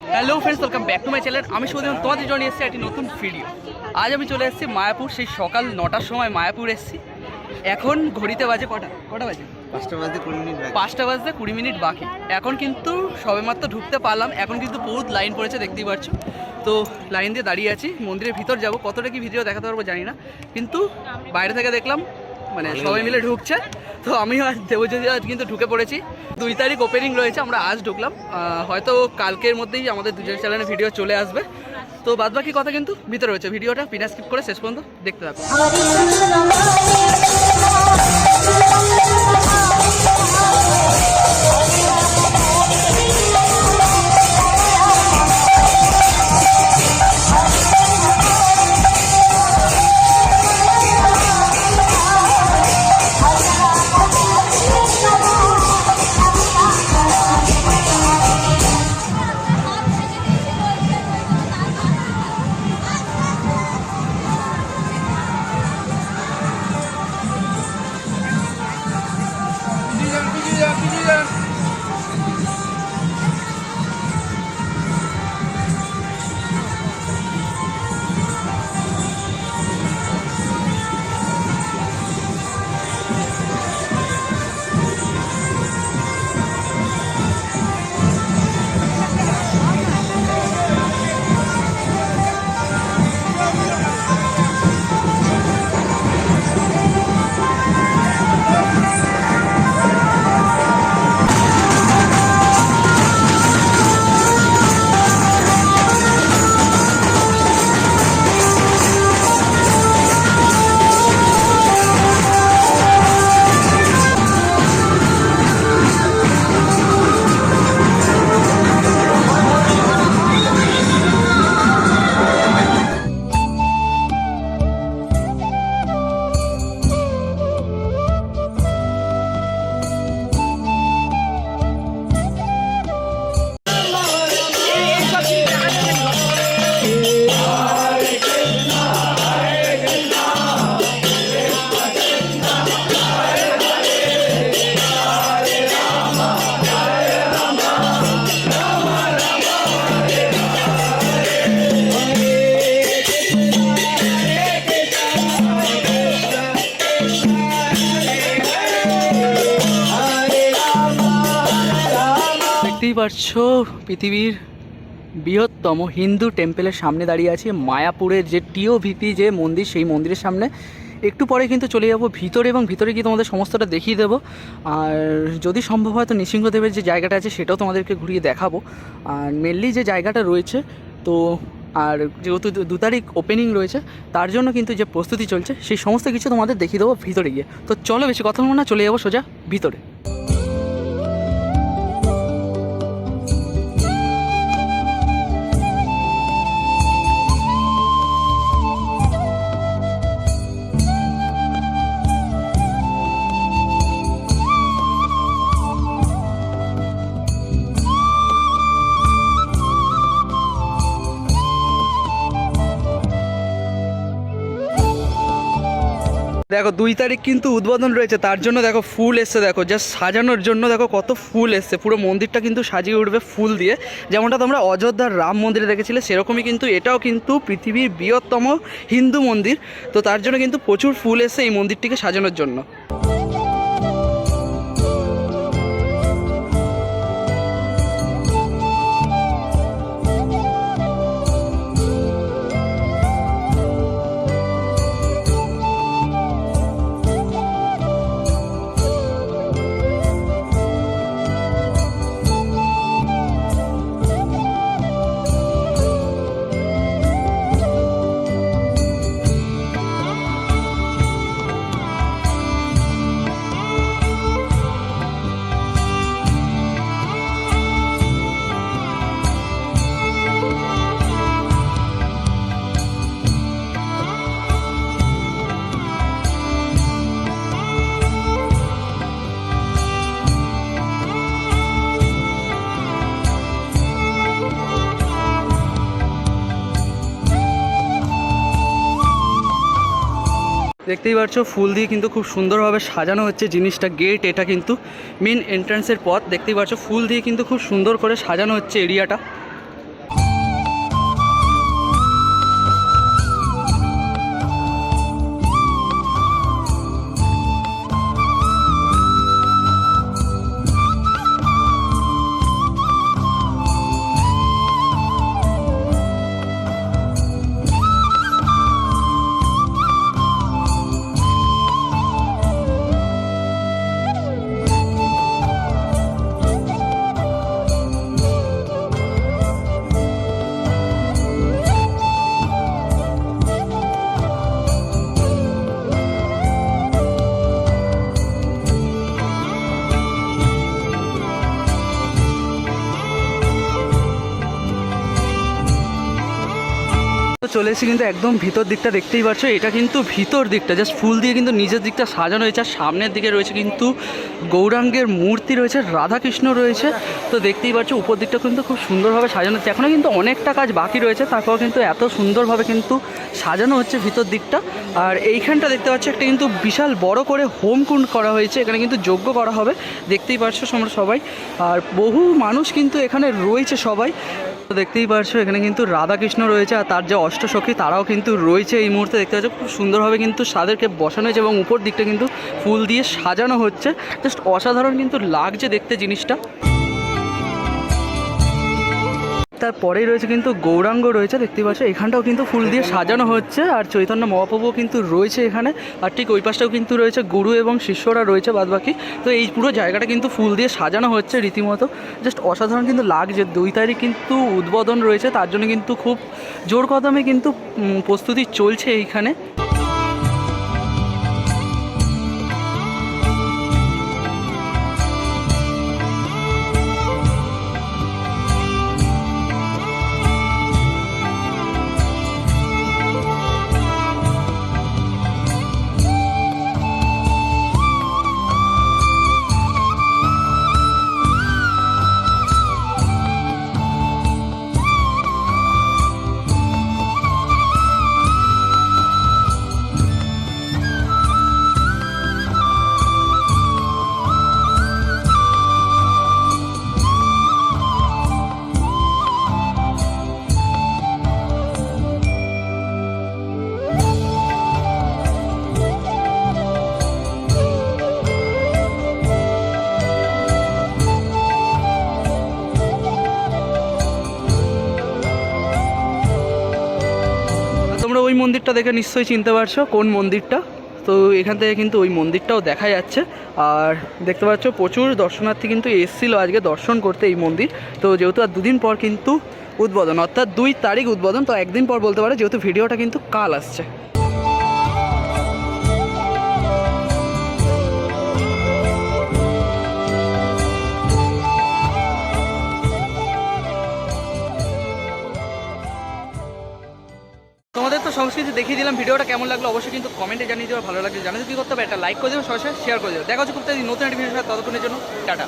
Hello friends welcome back to my channel আমি শুধু তোমাদের জন্য এসেছি একটি নতুন ভিডিও আজ আমি চলে এসেছি মায়াপুর সেই সকাল নটার সময় মায়াপুর এসেছি। এখন ঘড়িতে বাজে কটা? কটা বাজে? পাঁচটা বাজতে কুড়ি মিনিট বাকি। পাঁচটা বাজতে কুড়ি মিনিট বাকি। এখন কিন্তু সবেমাত্র ঢুকতে পারলাম। এখন কিন্তু বহুত লাইন পড়েছে দেখতেই পাচ্ছ। তো লাইন দিয়ে দাঁড়িয়ে আছি। মন্দিরের ভিতর যাব। কতটা কি ভিডিও দেখাতে পারব জানি না। কিন্তু বাইরে থেকে দেখলাম মানে সবাই মিলে ঢুকছে তো আমিও আজ দেবজ্যোতি আজ কিন্তু ঢুকে পড়েছি দুই তারিখ ওপেনিং রয়েছে আমরা আজ ঢুকলাম হয়তো কালকের মধ্যেই আমাদের দুজন চ্যানেলে ভিডিও চলে আসবে তো বাদ বাকি কথা কিন্তু ভিতরে রয়েছে ভিডিওটা বিনা স্কিপ করে শেষ পর্যন্ত দেখতে থাকো পাচ্ছ পৃথিবীর বৃহত্তম হিন্দু টেম্পেলের সামনে দাঁড়িয়ে আছি, মায়াপুরের যে টিও ভিপি যে মন্দির, সেই মন্দিরের সামনে। একটু পরে কিন্তু চলে যাব ভিতরে এবং ভিতরে গিয়ে তোমাদের সমস্তটা দেখিয়ে দেবো। আর যদি সম্ভব হয় তো নৃসিংহদেবের যে জায়গাটা আছে, সেটাও তোমাদেরকে ঘুরিয়ে দেখাবো। আর মেনলি যে জায়গাটা রয়েছে, তো আর যেহেতু দু তারিখ ওপেনিং রয়েছে, তার জন্য কিন্তু যে প্রস্তুতি চলছে, সেই সমস্ত কিছু তোমাদের দেখিয়ে দেবো ভিতরে গিয়ে। তো চলো বেশি কথা বলব না, চলে যাব সোজা ভিতরে। দেখো, দুই তারিখ কিন্তু উদ্বোধন রয়েছে, তার জন্য দেখো ফুল এসছে, দেখো জাস্ট সাজানোর জন্য দেখো কত ফুল এসছে, পুরো মন্দিরটা কিন্তু সাজিয়ে উঠবে ফুল দিয়ে। যেমনটা তোমরা অযোধ্যার রাম মন্দিরে দেখেছিলে, সেরকমই কিন্তু এটাও কিন্তু পৃথিবীর বৃহত্তম হিন্দু মন্দির। তো তার জন্য কিন্তু প্রচুর ফুল এসছে এই মন্দিরটিকে সাজানোর জন্য। দেখতেই পাচ্ছ ফুল দিয়ে কিন্তু খুব সুন্দরভাবে সাজানো হচ্ছে জিনিসটা গেট এটা কিন্তু মেন এন্ট্রান্সের পথ। দেখতেই পাচ্ছ ফুল দিয়ে কিন্তু খুব সুন্দর করে সাজানো হচ্ছে এরিয়াটা চলে এসেছি কিন্তু একদম ভিতর দিকটা দেখতেই পাচ্ছ। এটা কিন্তু ভিতর দিকটা জাস্ট ফুল দিয়ে কিন্তু নিজের দিকটা সাজানো হয়েছে। আর সামনের দিকে রয়েছে কিন্তু গৌরাঙ্গের মূর্তি রয়েছে, রাধাকৃষ্ণ রয়েছে। তো দেখতেই পাচ্ছ, উপর দিকটা কিন্তু খুব সুন্দরভাবে সাজানো হচ্ছে। এখনও কিন্তু অনেকটা কাজ বাকি রয়েছে, তারপর কিন্তু এত সুন্দরভাবে কিন্তু সাজানো হচ্ছে ভিতর দিকটা। আর এইখানটা দেখতে পাচ্ছ, একটা কিন্তু বিশাল বড় করে হোম কুণ্ড করা হয়েছে। এখানে কিন্তু যজ্ঞ করা হবে, দেখতেই পাচ্ছ সবাই। আর বহু মানুষ কিন্তু এখানে রয়েছে সবাই। তো দেখতেই পারছ, এখানে কিন্তু রাধাকৃষ্ণ রয়েছে আর তার যে অষ্টসখী তারাও কিন্তু রয়েছে এই মুহূর্তে। দেখতে পাচ্ছ, খুব সুন্দরভাবে কিন্তু তাদেরকে বসানো হয়েছে এবং উপর দিকটা কিন্তু ফুল দিয়ে সাজানো হচ্ছে। জাস্ট অসাধারণ কিন্তু লাগছে দেখতে জিনিসটা। তারপরেই রয়েছে কিন্তু গৌরাঙ্গ রয়েছে, দেখতে পাচ্ছ, এখানটাও কিন্তু ফুল দিয়ে সাজানো হচ্ছে, আর চৈতন্য মহাপ্রভুও কিন্তু রয়েছে এখানে, আর ঠিক ওই পাশটাও কিন্তু রয়েছে গুরু এবং শিষ্যরা রয়েছে, বাদবাকি। তো এই পুরো জায়গাটা কিন্তু ফুল দিয়ে সাজানো হচ্ছে রীতিমতো। জাস্ট অসাধারণ কিন্তু লাগছে, দুই তারিখ কিন্তু উদ্বোধন রয়েছে, তার জন্য কিন্তু খুব জোর কদমে কিন্তু প্রস্তুতি চলছে এইখানে। মন্দিরটা দেখে নিশ্চয়ই চিনতে পারছ, কোন মন্দিরটা? তো এখান থেকে কিন্তু ওই মন্দিরটাও দেখা যাচ্ছে। আর দেখতে পাচ্ছ, প্রচুর দর্শনার্থী কিন্তু এসেছিল আজকে দর্শন করতে এই মন্দির। তো যেহেতু আর দুদিন পর কিন্তু উদ্বোধন, অর্থাৎ দুই তারিখ উদ্বোধন, তো একদিন পর বলতে পারে, যেহেতু ভিডিওটা কিন্তু কাল আসছে। তোমাদের তো সংস্কৃতি দেখিয়ে দিলাম, ভিডিওটা কেমন লাগল অবশ্যই কিন্তু কমেন্টে জানিয়ে দেওয়া ভালো লাগলে জানাতে কি করতে হবে একটা লাইক করে দেবে সরাসরি শেয়ার করে দেবে দেখা হচ্ছে খুব তাই নতুন একটা ভিডিও ততক্ষণের জন্য টাটা।